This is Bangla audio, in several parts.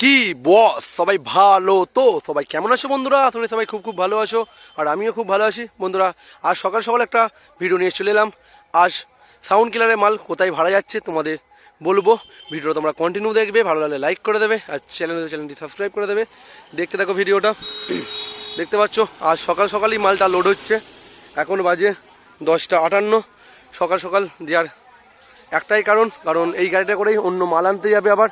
কি বস সবাই ভালো তো? সবাই কেমন আছো বন্ধুরা? আসলে সবাই খুব খুব ভালো আছো। আর আমিও খুব ভালো আছি। বন্ধুরা, আজ সকাল সকাল একটা ভিডিও নিয়ে চলে এলাম। আজ সাউন্ড কিলারের মাল কোথায় ভাড়া যাচ্ছে তোমাদের বলব। ভিডিওটা তোমরা কন্টিনিউ দেখবে। ভালো লাগলে লাইক করে দেবে। আর চ্যানেল চ্যানেলটি সাবস্ক্রাইব করে দেবে। দেখতে থাকো ভিডিওটা দেখতে পাচ্ছ, আজ সকাল সকালই মালটা লোড হচ্ছে। এখন বাজে দশটা আটান্ন। সকাল সকাল দেওয়ার একটাই কারণ। কারণ এই গাড়িটা করেই অন্য মাল আনতে যাবে আবার।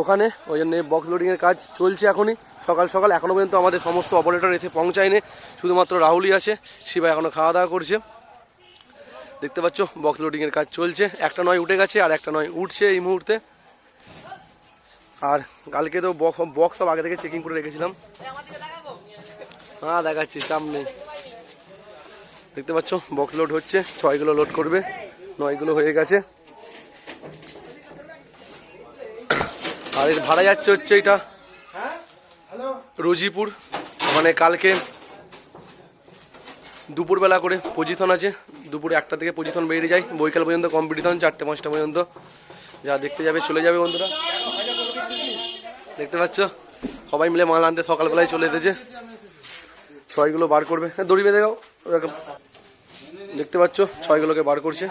ওখানে, ওই জন্য বক্স লোডিংয়ের কাজ চলছে এখনই। সকাল সকাল এখনও পর্যন্ত আমাদের সমস্ত অপারেটর এসে পৌঁছায়নি। শুধুমাত্র রাহুলই আছে, শিবা এখনও খাওয়া দাওয়া করছে। দেখতে পাচ্ছ বক্স লোডিংয়ের কাজ চলছে। একটা নয় উঠে গেছে, আর একটা নয় উঠছে এই মুহূর্তে। আর কালকে তো বক্স বক্স সব আগে থেকে চেকিং করে রেখেছিলাম। হ্যাঁ দেখাচ্ছি, সামনে। দেখতে পাচ্ছ বক্স লোড হচ্ছে ছয়গুলো লোড করবে নয়গুলো হয়ে গেছে। আর এর ভাড়া যাচ্ছে হচ্ছে এটা রোজিপুর। মানে কালকে দুপুরবেলা করে পজিশন আছে। দুপুরে একটা থেকে পজিশন বেরিয়ে যায়। বৈকাল পর্যন্ত কম্পিটিশন চারটে পাঁচটা পর্যন্ত। যা দেখতে যাবে চলে যাবে বন্ধুরা। দেখতে পাচ্ছ? সবাই মিলে মাল আনতে সকালবেলায় চলে এসেছে। ছয়গুলো বার করবে। হ্যাঁ দড়ি বেঁধে ওরকম। দেখতে পাচ্ছ? ছয়গুলোকে বার করছে।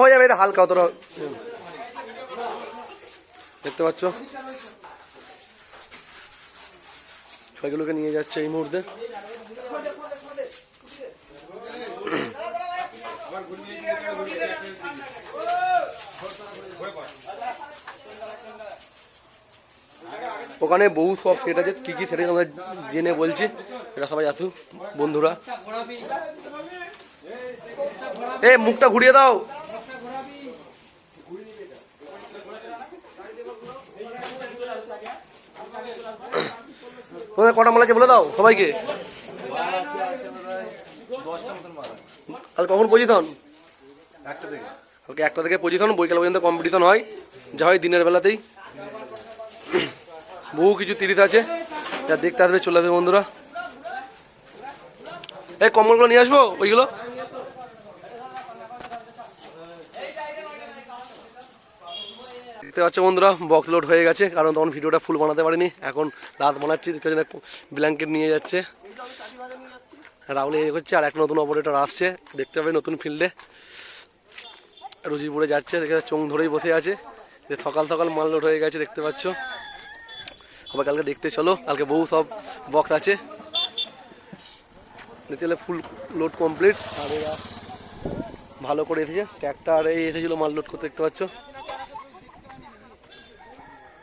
হয়ে যাবে এটা হালকা অতটা দেখতে পাচ্ছ? ছয়গুলোকে নিয়ে যাচ্ছে এই মুহূর্তে। ওখানে বহু সব সেট আছে। কি কি সেটা আমরা জেনে বলছি। এটা সবাই আসুক, বন্ধুরা। এ, মুখটা ঘুরিয়ে দাও। তোমাদের কটা মাল আছে বলে দাও সবাইকে। কখন পজিশন একটা থেকে কালকে একটা থেকে পজিশন বৈকাল পর্যন্ত কম্পিটিশন হয়। যা হয় দিনের বেলাতেই। বহু কিছু তিরিশ আছে। যা দেখতে আসবে, চলে আসবে বন্ধুরা। এই কম্বলগুলো নিয়ে আসব? ওইগুলো? দেখতে পাচ্ছ বন্ধুরা বক্স লোড হয়ে গেছে, কারণ তখন ভিডিওটা ফুল বানাতে পারিনি। এখন রাত বানাচ্ছি, দেখতে পাচ্ছি ব্ল্যাঙ্কেট নিয়ে যাচ্ছে। রাহুল এই করছে আর এক নতুন অপারেটর আসছে, দেখতে পাবে নতুন ফিল্ডে রুজিপুরে যাচ্ছে দেখে চোখ ধরেই বসে আছে। যে সকাল সকাল মাল লোড হয়ে গেছে, দেখতে পাচ্ছ। সবাই কালকে দেখতে চলো, কালকে বহু সব বক্স আছে। দেখতে ফুল লোড কমপ্লিট আর ভালো করে এসেছে ট্র্যাক্টর এই এসেছিল মাল লোড করতে, দেখতে পাচ্ছ।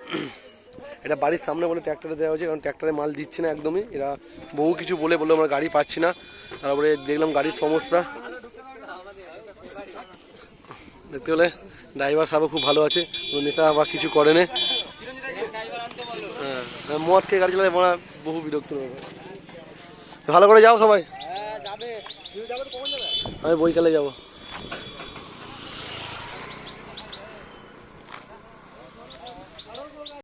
এটা বাড়ির সামনে বলে ট্র্যাক্টরে দেওয়া হয়েছে কারণ ট্র্যাক্টরে মাল দিচ্ছে না একদমই। এরা বহু কিছু বলে বলে আমরা গাড়ি পাচ্ছি না। তারপরে দেখলাম গাড়ির সমস্যা। দেখতে হলে ড্রাইভার সাহেব খুব ভালো আছে নেতা বা কিছু করে না। হ্যাঁ হ্যাঁ, মদ খেয়ে গাড়ি চালালে আমরা বহু বিরক্ত হবে ভালো করে যাও সবাই। আমি বইকালে যাব।